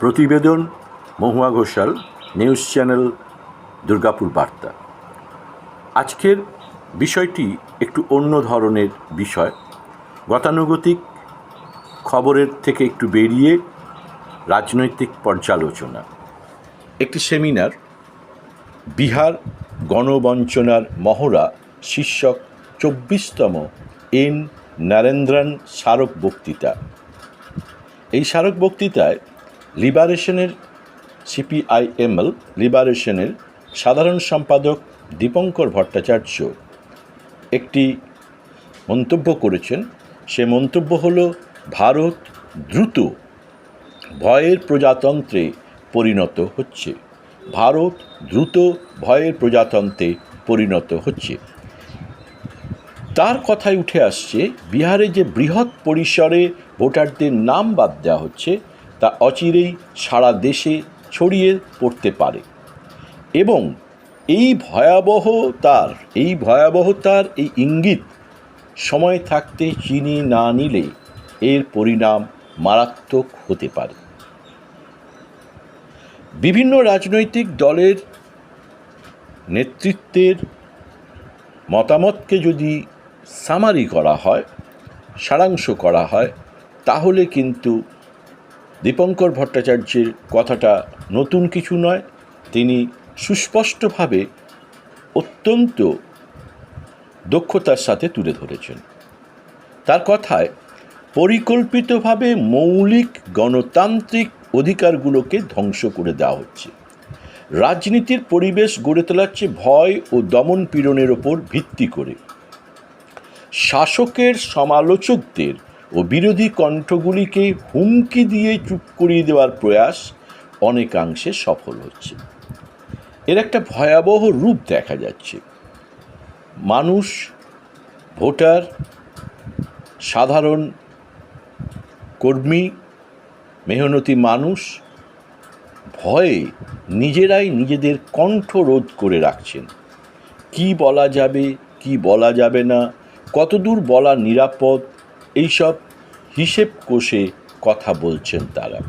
প্রতিবেদন, Mahua Ghoshal, news channel, Durgapur বার্তা। আজকের বিষয়টি একটু অন্য ধরনের বিষয়। গতানুগতিক খবরের থেকে একটু বেরিয়ে রাজনৈতিক পর্যালোচনা। একটি সেমিনার, বিহার গণবঞ্চনার মহড়া শীর্ষক চব্বিশতম এন. নরেন্দ্রন স্মারক বক্তৃতা। এই স্মারক বক্তৃতায় লিবারেশনের সিপিআইএমএল, লিবারেশনের সাধারণ সম্পাদক দীপঙ্কর ভট্টাচার্য একটি মন্তব্য করেছেন। সে মন্তব্য হল, ভারত দ্রুত ভয়ের প্রজাতন্ত্রে পরিণত হচ্ছে। ভারত দ্রুত ভয়ের প্রজাতন্ত্রে পরিণত হচ্ছে। তার কথায় উঠে আসছে, বিহারে যে বৃহৎ পরিসরে ভোটারদের নাম বাদ দেওয়া হচ্ছে তা অচিরেই সারা দেশে ছড়িয়ে পড়তে পারে। এবং এই ভয়াবহতার এই ভয়াবহতার এই ইঙ্গিত সময় থাকতে চিনি না নিলে এর পরিণাম মারাত্মক হতে পারে। বিভিন্ন রাজনৈতিক দলের নেতৃত্বের মতামতকে যদি সামারি করা হয়, সারাংশ করা হয়, তাহলে কিন্তু দীপঙ্কর ভট্টাচার্যের কথাটা নতুন কিছু নয়, তিনি সুস্পষ্টভাবে অত্যন্ত দক্ষতার সাথে তুলে ধরেছেন। তার কথায় পরিকল্পিতভাবে মৌলিক গণতান্ত্রিক অধিকারগুলোকে ধ্বংস করে দেওয়া হচ্ছে। রাজনীতির পরিবেশ গড়ে তোলা হচ্ছে ভয় ও দমন পীড়নের ওপর ভিত্তি করে। শাসকের সমালোচকদের ও বিরোধী কণ্ঠগুলিকে হুমকি দিয়ে চুপ করিয়ে দেওয়ার প্রয়াস অনেকাংশে সফল হচ্ছে। এর একটা ভয়াবহ রূপ দেখা যাচ্ছে। মানুষ, ভোটার, সাধারণ কর্মী, মেহনতি মানুষ ভয়ে নিজেরাই নিজেদের কণ্ঠ রোধ করে রাখছেন। কি বলা যাবে, কি বলা যাবে না, কতদূর বলা নিরাপদ এইসব হিসেব কোষে কথা বলছেন তারা।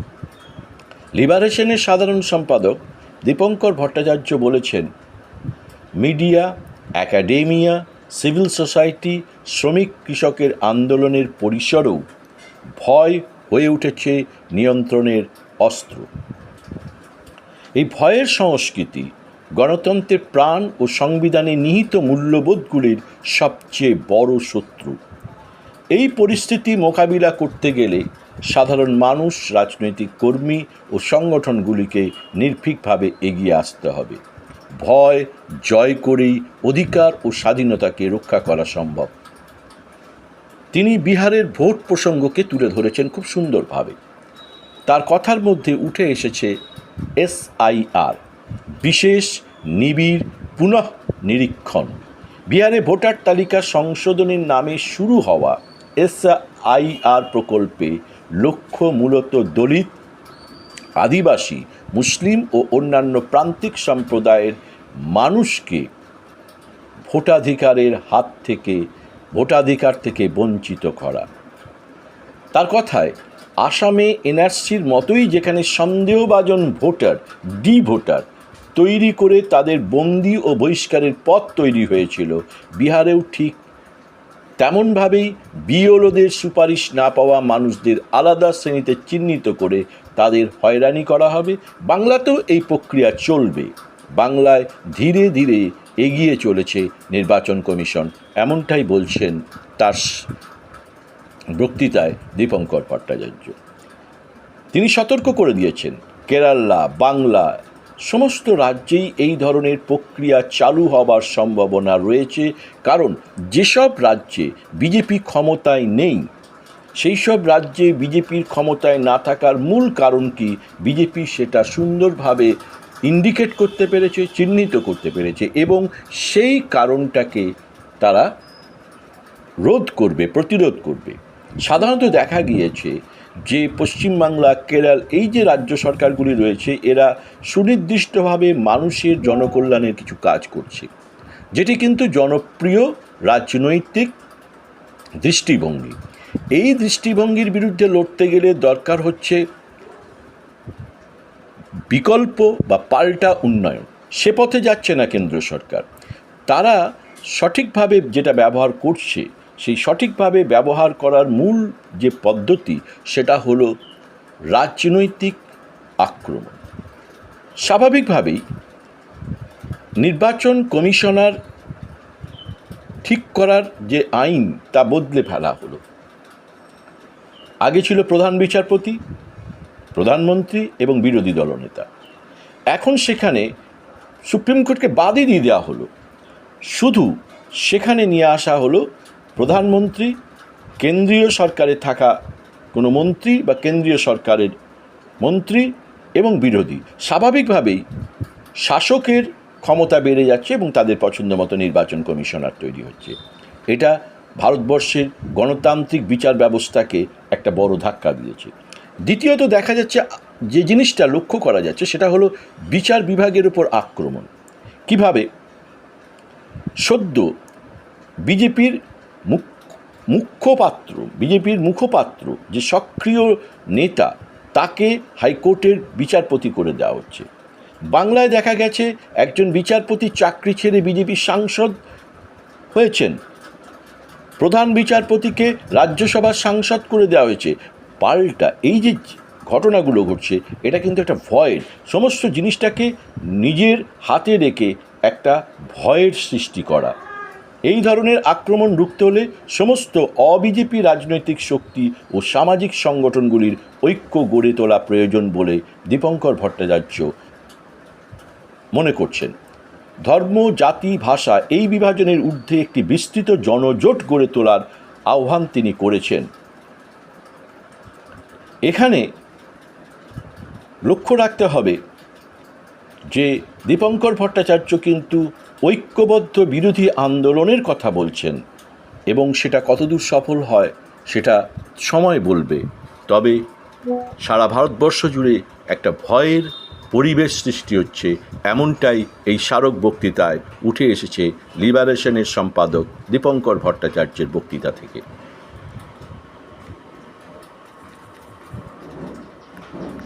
লিবারেশনের সাধারণ সম্পাদক দীপঙ্কর ভট্টাচার্য বলেছেন, মিডিয়া, একাডেমিয়া, সিভিল সোসাইটি, শ্রমিক কৃষকের আন্দোলনের পরিসরেও ভয় হয়ে উঠেছে নিয়ন্ত্রণের অস্ত্র। এই ভয়ের সংস্কৃতি গণতন্ত্রের প্রাণ ও সংবিধানে নিহিত মূল্যবোধগুলির সবচেয়ে বড় শত্রু। এই পরিস্থিতি মোকাবিলা করতে গেলে সাধারণ মানুষ, রাজনৈতিক কর্মী ও সংগঠনগুলিকে নির্ভীকভাবে এগিয়ে আসতে হবে। ভয়, জয় করেই অধিকার ও স্বাধীনতাকে রক্ষা করা সম্ভব। তিনি বিহারের ভোট প্রসঙ্গকে তুলে ধরেছেন খুব সুন্দরভাবে। তার কথার মধ্যে উঠে এসেছে এসআইআর বিশেষ নিবিড় পুনঃ নিরীক্ষণ বিহারে ভোটার তালিকা সংশোধনের নামে শুরু হওয়া এসআইআর প্রকল্পে লক্ষ্য মূলত দলিত, আদিবাসী, মুসলিম ও অন্যান্য প্রান্তিক সম্প্রদায়ের মানুষকে ভোটাধিকারের হাত থেকে, ভোটাধিকার থেকে বঞ্চিত করা। তার কথায়, আসামে এনআরসির মতোই যেখানে সন্দেহভাজন ভোটার ডি ভোটার তৈরি করে তাদের বন্দি ও বহিষ্কারের পথ তৈরি হয়েছিল, বিহারেও ঠিক তেমনভাবেই বিওলোদের সুপারিশ না পাওয়া মানুষদের আলাদা শ্রেণীতে চিহ্নিত করে তাদের হয়রানি করা হবে। বাংলাতেও এই প্রক্রিয়া চলবে। বাংলায় ধীরে ধীরে এগিয়ে চলেছে নির্বাচন কমিশন। এমনটাই বলছেন তার বক্তৃতায় দীপঙ্কর ভট্টাচার্য। তিনি সতর্ক করে দিয়েছেন, কেরালা, বাংলা সমস্ত রাজ্যেই এই ধরনের প্রক্রিয়া চালু হবার সম্ভাবনা রয়েছে, কারণ যেসব রাজ্যে বিজেপি ক্ষমতায় নেই সেই সব রাজ্যে বিজেপির ক্ষমতায় না থাকার মূল কারণ কি? বিজেপি সেটা সুন্দরভাবে ইন্ডিকেট করতে পেরেছে, চিহ্নিত করতে পেরেছে এবং সেই কারণটাকে তারা রোধ করবে, প্রতিরোধ করবে। সাধারণত দেখা গিয়েছে যে পশ্চিমবাংলা, কেরাল, এই যে রাজ্য সরকারগুলি রয়েছে, এরা সুনির্দিষ্টভাবে মানুষের জনকল্যাণের কিছু কাজ করছে। যেটি কিন্তু জনপ্রিয় রাজনৈতিক দৃষ্টিভঙ্গি। এই দৃষ্টিভঙ্গির বিরুদ্ধে লড়তে গেলে দরকার হচ্ছে বিকল্প বা পাল্টা উন্নয়ন। সে পথে যাচ্ছে না কেন্দ্র সরকার। তারা সঠিকভাবে যেটা ব্যবহার করছে সেই সঠিকভাবে ব্যবহার করার মূল যে পদ্ধতি, সেটা হলো রাজনৈতিক আক্রমণ। স্বাভাবিকভাবেই নির্বাচন কমিশনার ঠিক করার যে আইন, তা বদলে ফেলা হলো। আগে ছিল প্রধান বিচারপতি, প্রধানমন্ত্রী এবং বিরোধী দলনেতা এখন সেখানে সুপ্রিম কোর্টকে বাদই দিয়ে দেওয়া হলো। শুধু সেখানে নিয়ে আসা হলো প্রধানমন্ত্রী, কেন্দ্রীয় সরকারে থাকা কোনো মন্ত্রী বা কেন্দ্রীয় সরকারের মন্ত্রী এবং বিরোধী। স্বাভাবিকভাবেই শাসকের ক্ষমতা বেড়ে যাচ্ছে এবং তাদের পছন্দ মতো নির্বাচন কমিশনার তৈরি হচ্ছে। এটা ভারতবর্ষের গণতান্ত্রিক বিচার ব্যবস্থাকে একটা বড় ধাক্কা দিয়েছে। দ্বিতীয়ত দেখা যাচ্ছে, যে জিনিসটা লক্ষ্য করা যাচ্ছে সেটা হলো বিচার বিভাগের উপর আক্রমণ। কীভাবে? সদ্য বিজেপির মুখ্যপাত্র বিজেপির মুখপাত্র, যে সক্রিয় নেতা, তাকে হাইকোর্টের বিচারপতি করে দেওয়া হচ্ছে। বাংলায় দেখা গেছে, একজন বিচারপতি চাকরি ছেড়ে বিজেপির সাংসদ হয়েছেন। প্রধান বিচারপতিকে রাজ্যসভার সাংসদ করে দেওয়া হয়েছে। পাল্টা, এই যে ঘটনাগুলো ঘটছে, এটা কিন্তু একটা ভয়ের। সমস্ত জিনিসটাকে নিজের হাতে রেখে একটা ভয়ের সৃষ্টি করা। এই ধরনের আক্রমণ রুখতে হলে সমস্ত অবিজেপি রাজনৈতিক শক্তি ও সামাজিক সংগঠনগুলির ঐক্য গড়ে তোলা প্রয়োজন বলে দীপঙ্কর ভট্টাচার্য মনে করছেন। ধর্ম, জাতি, ভাষা এই বিভাজনের ঊর্ধ্বে একটি বিস্তৃত জনজোট গড়ে তোলার আহ্বান তিনি করেছেন। এখানে লক্ষ্য রাখতে হবে যে দীপঙ্কর ভট্টাচার্য কিন্তু ঐক্যবদ্ধ বিরোধী আন্দোলনের কথা বলছেন এবং সেটা কতদূর সফল হয় সেটা সময় বলবে। তবে সারা ভারতবর্ষ জুড়ে একটা ভয়ের পরিবেশ সৃষ্টি হচ্ছে, এমনটাই এই স্মারক বক্তৃতায় উঠে এসেছে লিবারেশনের সম্পাদক দীপঙ্কর ভট্টাচার্যের বক্তৃতা থেকে।